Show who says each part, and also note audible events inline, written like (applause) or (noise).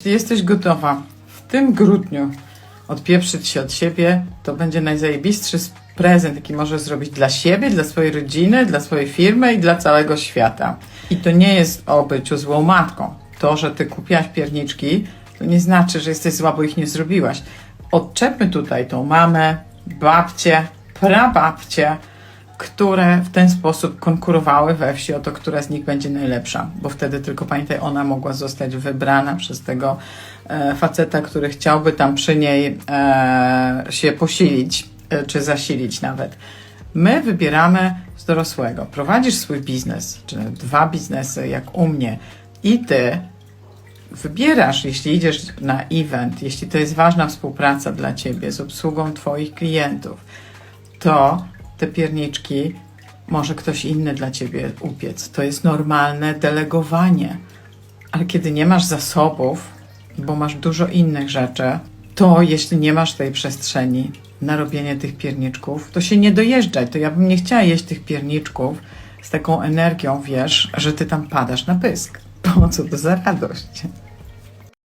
Speaker 1: Jeśli jesteś gotowa w tym grudniu odpieprzyć się od siebie, to będzie najzajebistszy prezent, jaki możesz zrobić dla siebie, dla swojej rodziny, dla swojej firmy i dla całego świata. I to nie jest o byciu złą matką. To, że ty kupiłaś pierniczki, to nie znaczy, że jesteś zła, bo ich nie zrobiłaś. Odczepmy tutaj tą mamę, babcię, prababcię, które w ten sposób konkurowały we wsi o to, która z nich będzie najlepsza, bo wtedy tylko pamiętaj, ona mogła zostać wybrana przez tego e, faceta, który chciałby tam przy niej e, się posilić, e, czy zasilić nawet. My wybieramy z dorosłego. Prowadzisz swój biznes, czy dwa biznesy, jak u mnie, i ty wybierasz, jeśli idziesz na event, jeśli to jest ważna współpraca dla ciebie z obsługą Twoich klientów, to te pierniczki może ktoś inny dla ciebie upiec. To jest normalne delegowanie. Ale kiedy nie masz zasobów, bo masz dużo innych rzeczy, to jeśli nie masz tej przestrzeni na robienie tych pierniczków, to się nie dojeżdżaj. To ja bym nie chciała jeść tych pierniczków z taką energią, wiesz, że ty tam padasz na pysk. (laughs) Po co to za radość?